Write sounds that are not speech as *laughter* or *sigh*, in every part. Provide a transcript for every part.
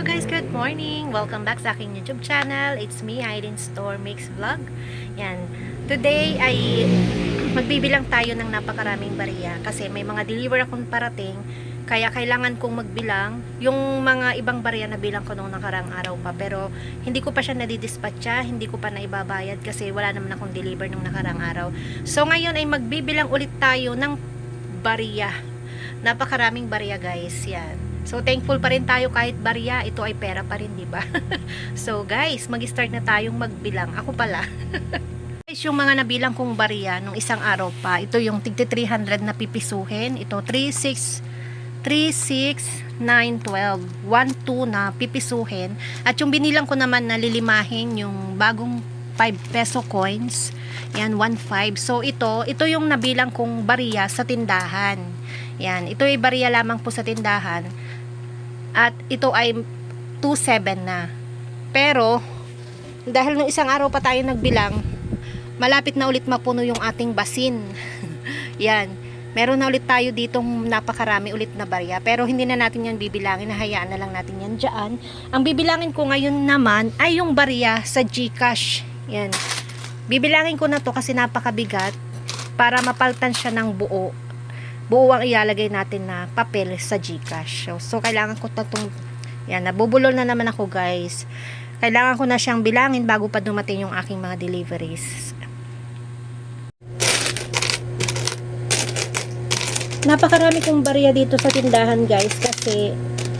Guys, good morning! Welcome back sa aking YouTube channel. It's me, Irene Store Mix Vlog. Yan. Today ay magbibilang tayo ng napakaraming bariya kasi may mga deliver akong parating kaya kailangan kong magbilang yung mga ibang bariya na bilang ko nung nakarang araw pa pero hindi ko pa siya nadidispatcha hindi ko pa naibabayad kasi wala naman akong deliver nung nakarang araw so ngayon ay magbibilang ulit tayo ng bariya napakaraming bariya guys yan So thankful pa rin tayo kahit barya, ito ay pera pa rin, 'di ba? *laughs* so guys, mag-start na tayong magbilang. Ako pala. *laughs* guys, yung mga nabilang kong barya nung isang araw pa, ito yung tigti 300 na pipisuhin, ito 36 36 9 12 12 na pipisuhin. At yung binilang ko naman na lilimahin yung bagong 5 peso coins. Yan 1.5 so ito ito yung nabilang kong barya sa tindahan. Yan ito ay barya lamang po sa tindahan at ito ay 2.7 na. Pero, dahil nung isang araw pa tayo nagbilang, malapit na ulit mapuno yung ating basin. *laughs* yan. Meron na ulit tayo ditong napakarami ulit na barya. Pero hindi na natin yan bibilangin. Hayaan na lang natin yan dyan. Ang bibilangin ko ngayon naman ay yung barya sa Gcash. Yan. Bibilangin ko na to kasi napakabigat para mapaltan siya ng buo buo ang ilalagay natin na papel sa Gcash. So, so kailangan ko na itong, yan, nabubulol na naman ako guys. Kailangan ko na siyang bilangin bago pa dumating yung aking mga deliveries. Napakarami kong barya dito sa tindahan guys kasi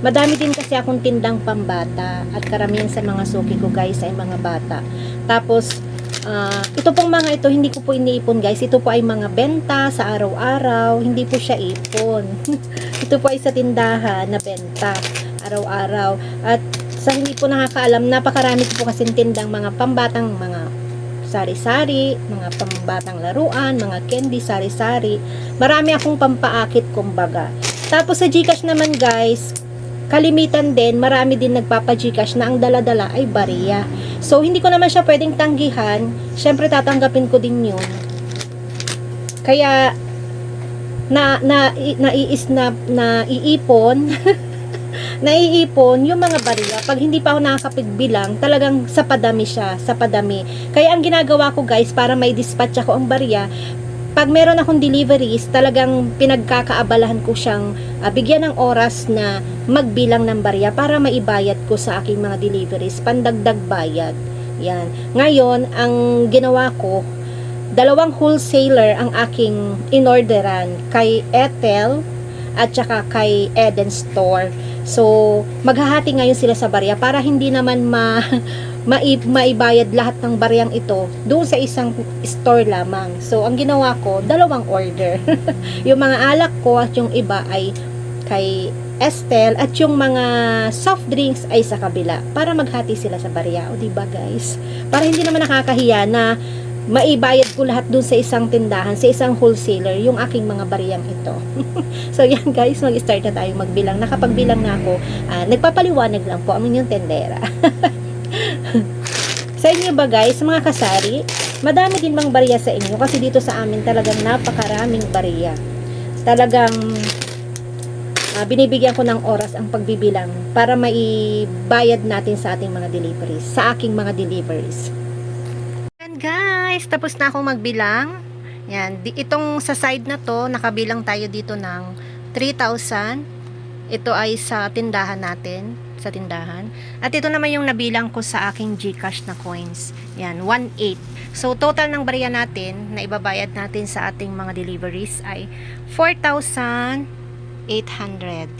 madami din kasi akong tindang pambata at karamihan sa mga suki ko guys ay mga bata. Tapos Ah, ito pong mga ito, hindi ko po iniipon guys. Ito po ay mga benta sa araw-araw. Hindi po siya ipon. *laughs* ito po ay sa tindahan na benta araw-araw. At sa hindi po nakakaalam, napakarami po kasi tindang mga pambatang mga sari-sari, mga pambatang laruan, mga candy, sari-sari. Marami akong pampaakit kumbaga. Tapos sa Gcash naman guys, kalimitan din, marami din nagpapa-Gcash na ang dala-dala ay bariya. So, hindi ko naman siya pwedeng tanggihan. Siyempre, tatanggapin ko din yun. Kaya, na, na, naiis na, na iipon, *laughs* naiipon yung mga bariya. Pag hindi pa ako nakakapigbilang, talagang sa padami siya, sa padami. Kaya ang ginagawa ko guys, para may dispatch ako ang bariya, pag meron akong deliveries, talagang pinagkakaabalahan ko siyang uh, bigyan ng oras na magbilang ng barya para maibayad ko sa aking mga deliveries, pandagdag bayad. Yan. Ngayon, ang ginawa ko, dalawang wholesaler ang aking inorderan kay Ethel at saka kay Eden Store. So, maghahati ngayon sila sa barya para hindi naman ma *laughs* maib, maibayad lahat ng baryang ito doon sa isang store lamang. So, ang ginawa ko, dalawang order. *laughs* yung mga alak ko at yung iba ay kay Estel at yung mga soft drinks ay sa kabila para maghati sila sa barya. O, diba guys? Para hindi naman nakakahiya na maibayad ko lahat dun sa isang tindahan, sa isang wholesaler, yung aking mga bariyang ito. *laughs* so, yan guys, mag-start na tayo magbilang. Nakapagbilang na ako. Uh, nagpapaliwanag lang po ang inyong tendera. *laughs* sa inyo ba guys, mga kasari, madami din bang bariya sa inyo? Kasi dito sa amin talagang napakaraming bariya. Talagang uh, binibigyan ko ng oras ang pagbibilang para maibayad natin sa ating mga deliveries, sa aking mga deliveries. And guys, tapos na akong magbilang. Yan, itong sa side na to, nakabilang tayo dito ng 3,000. Ito ay sa tindahan natin, sa tindahan. At ito naman yung nabilang ko sa aking GCash na coins. Yan, 1,800. So, total ng bariya natin na ibabayad natin sa ating mga deliveries ay 4,800.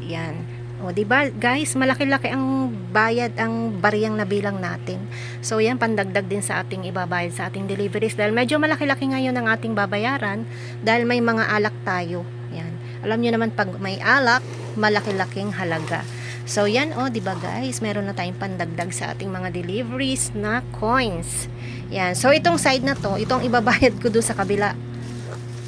Yan. O, di ba guys, malaki-laki ang bayad ang bariyang nabilang natin. So, yan pandagdag din sa ating ibabayad sa ating deliveries dahil medyo malaki-laki ngayon ang ating babayaran dahil may mga alak tayo. Yan. Alam niyo naman pag may alak, malaki-laking halaga. So, yan o, oh, di ba guys, meron na tayong pandagdag sa ating mga deliveries na coins. Yan. So, itong side na to, itong ibabayad ko doon sa kabila.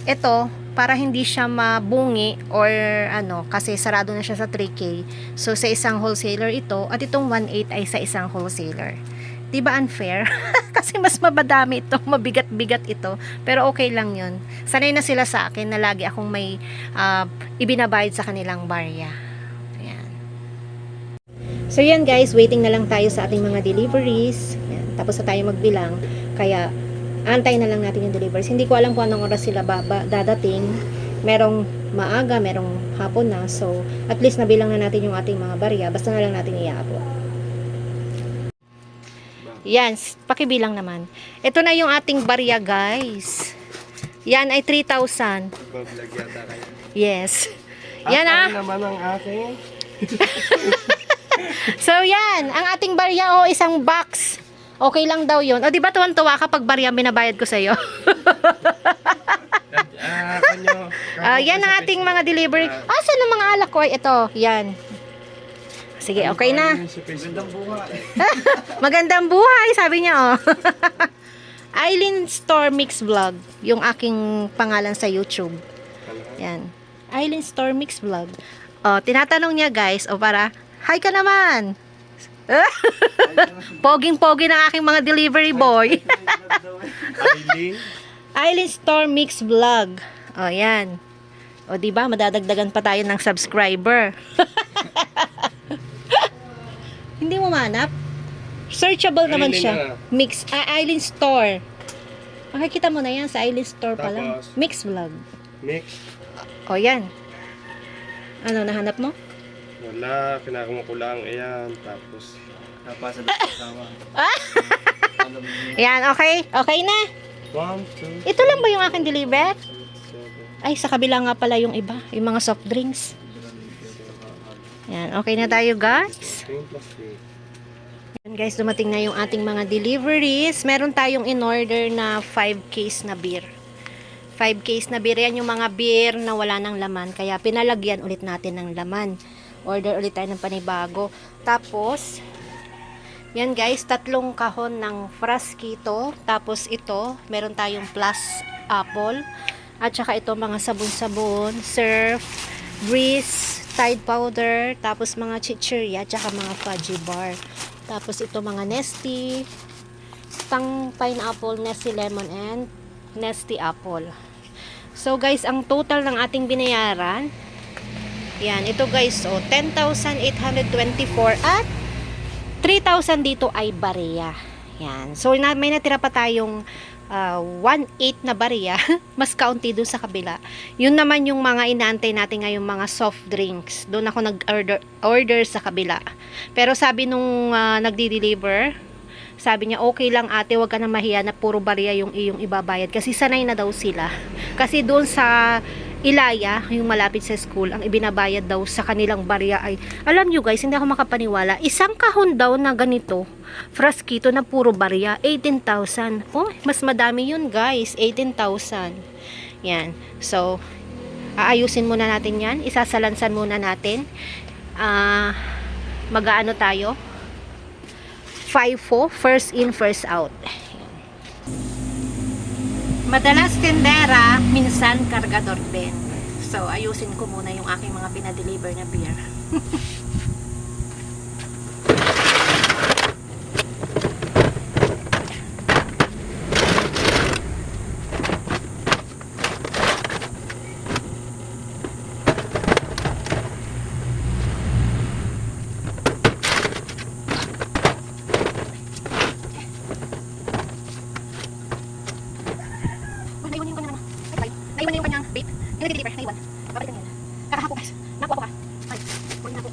Ito, para hindi siya mabungi or ano, kasi sarado na siya sa 3K. So, sa isang wholesaler ito, at itong 1.8 ay sa isang wholesaler. Di ba unfair? *laughs* kasi mas mabadami ito, *laughs* mabigat-bigat ito. Pero okay lang yun. Sanay na sila sa akin na lagi akong may uh, ibinabayad sa kanilang barya. So yan guys, waiting na lang tayo sa ating mga deliveries. Yan, tapos na tayo magbilang. Kaya antay na lang natin yung deliveries. Hindi ko alam kung anong oras sila baba, dadating. Merong maaga, merong hapon na. So at least nabilang na natin yung ating mga barya. Basta na lang natin iaabot. Yan, pakibilang naman. Ito na yung ating barya guys. Yan ay 3,000. Mag-vlog yata kayo. Yes. Yan ah. Naman ang aking? *laughs* So yan, ang ating barya o isang box. Okay lang daw yun. O di ba tuwan-tuwa kapag barya binabayad ko sa iyo? Ah, *laughs* kanyo. Ah, yan ang ating mga delivery. Ah, saan ang mga alak ko? Ay, Ito, yan. Sige, okay na. Gandang buhay. *laughs* Magandang buhay, sabi niya oh. *laughs* Eileen Store Mix Vlog, yung aking pangalan sa YouTube. Yan. Eileen Store Mix Vlog. Oh, tinatanong niya guys, o para, hi ka naman. *laughs* Poging-pogi ng aking mga delivery boy. *laughs* Eileen. Eileen Store Mix Vlog. O, yan. O, di ba madadagdagan pa tayo ng subscriber. *laughs* Hindi mo manap? Searchable naman siya. na. Mix, ah, Eileen Store. Makikita mo na yan sa Eileen Store pa lang. Mix Vlog. Mix. O, yan. Ano, nahanap mo? Wala, kinakamo ko lang. Ayan, tapos. Napasa na kasama. *laughs* Yan, okay? Okay na? One, two, Ito lang ba yung aking deliver? seven, Ay, sa kabila nga pala yung iba. Yung mga soft drinks. Yan, okay na tayo guys. ten plus three. Yan guys, dumating na yung ating mga deliveries. Meron tayong in-order na 5 case na beer. 5 case na beer. Yan yung mga beer na wala ng laman. Kaya pinalagyan ulit natin ng laman. Order ulit tayo ng panibago. Tapos, yan guys, tatlong kahon ng Frasquito. Tapos ito, meron tayong plus apple. At saka ito, mga sabon-sabon, surf, breeze, tide powder, tapos mga chichirya, at saka mga fudgy bar. Tapos ito mga nesty, tang pineapple, nesty lemon, and nesty apple. So guys, ang total ng ating binayaran, yan, ito guys, oh, 10,824 at 3,000 dito ay bariya. Yan. So, na, may natira pa tayong uh, 1.8 na bariya. *laughs* Mas kaunti dun sa kabila. Yun naman yung mga inaantay natin ngayon mga soft drinks. Doon ako nag-order order sa kabila. Pero sabi nung uh, nagdi-deliver, sabi niya, okay lang ate, wag ka na mahiya na puro bariya yung iyong ibabayad. Kasi sanay na daw sila. Kasi doon sa Ilaya, yung malapit sa school, ang ibinabayad daw sa kanilang barya ay, alam nyo guys, hindi ako makapaniwala, isang kahon daw na ganito, fraskito na puro barya, 18,000. Oh, mas madami yun guys, 18,000. Yan. So, aayusin muna natin yan, isasalansan muna natin. Ah, mag-aano tayo? 5-4, first in, first out. Madalas tendera, minsan kargador din. So, ayusin ko muna yung aking mga pinadeliver na beer. *laughs* Oh, naiwan yung kanyang ano. Ay, sorry. Naiwan na yung kanyang vape. Yung nag-deliver, naiwan. Babalikan niya. Kakahapo guys. Nakuha ko ka. Ay, kunin na po.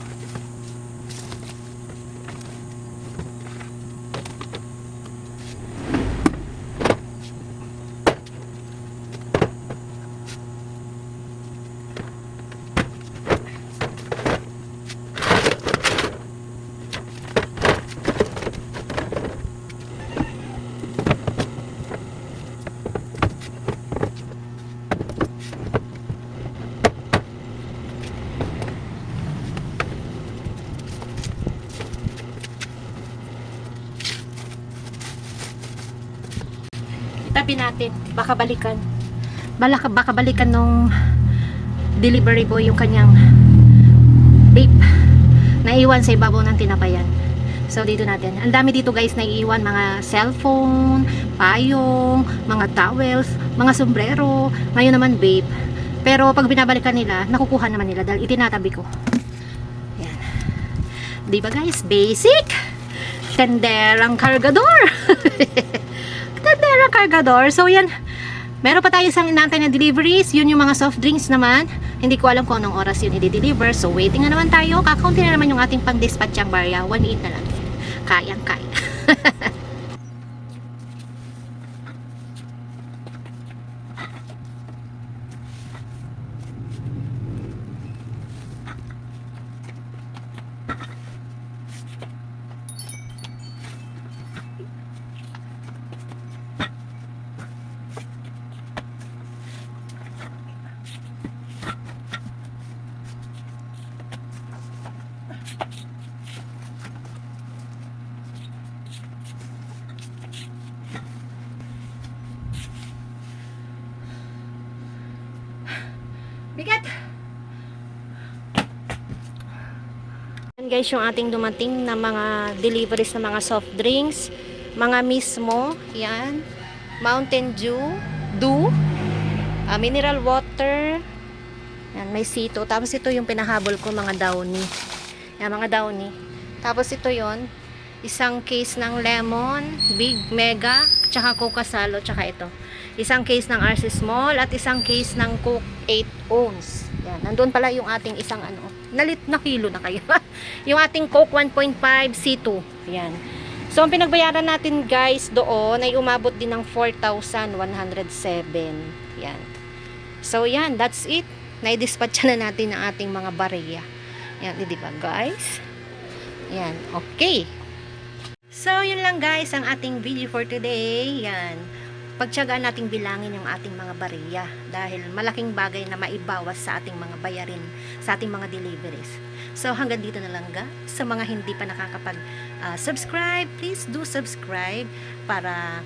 Itabi natin. Baka balikan. Baka, baka balikan nung delivery boy yung kanyang vape. Naiwan sa ibabaw ng tinapayan. So, dito natin. Ang dami dito guys na iiwan. Mga cellphone, payong, mga towels, mga sombrero. Ngayon naman vape. Pero pag binabalikan nila, nakukuha naman nila dahil itinatabi ko. Yan. Di ba guys? Basic. Tenderang cargador. *laughs* Tenderang cargador. So yan, meron pa tayo isang inaantay na deliveries. Yun yung mga soft drinks naman. Hindi ko alam kung anong oras yun i-deliver. So waiting na naman tayo. Kakaunti na naman yung ating pang-dispatch ang barya. 1.8 na lang. Kayang kaya. Bigat! Yan guys, yung ating dumating na mga deliveries ng mga soft drinks. Mga mismo, yan. Mountain Dew, Dew, ah, mineral water, yan, may sito. Tapos ito yung pinahabol ko, mga downy. Yan, mga downy. Tapos ito yon isang case ng lemon, big, mega, tsaka Coca Salo, tsaka ito. Isang case ng RC Small at isang case ng Coke 8 ounce. Yan, nandun pala yung ating isang ano, nalit na kilo na kayo. *laughs* yung ating Coke 1.5 C2. Yan. So, ang pinagbayaran natin guys doon ay umabot din ng 4,107. Yan. So, yan. That's it. Nai-dispatch na natin ang ating mga barya. Yan, di ba guys? Yan. Okay. So, yun lang guys ang ating video for today. Yan. Pagtyagaan nating bilangin yung ating mga barya dahil malaking bagay na maibawas sa ating mga bayarin, sa ating mga deliveries. So, hanggang dito na lang ga. Sa mga hindi pa nakakapag-subscribe, please do subscribe para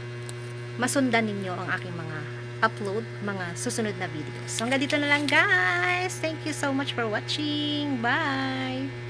masundan ninyo ang aking mga upload, mga susunod na videos. So, hanggang dito na lang guys. Thank you so much for watching. Bye!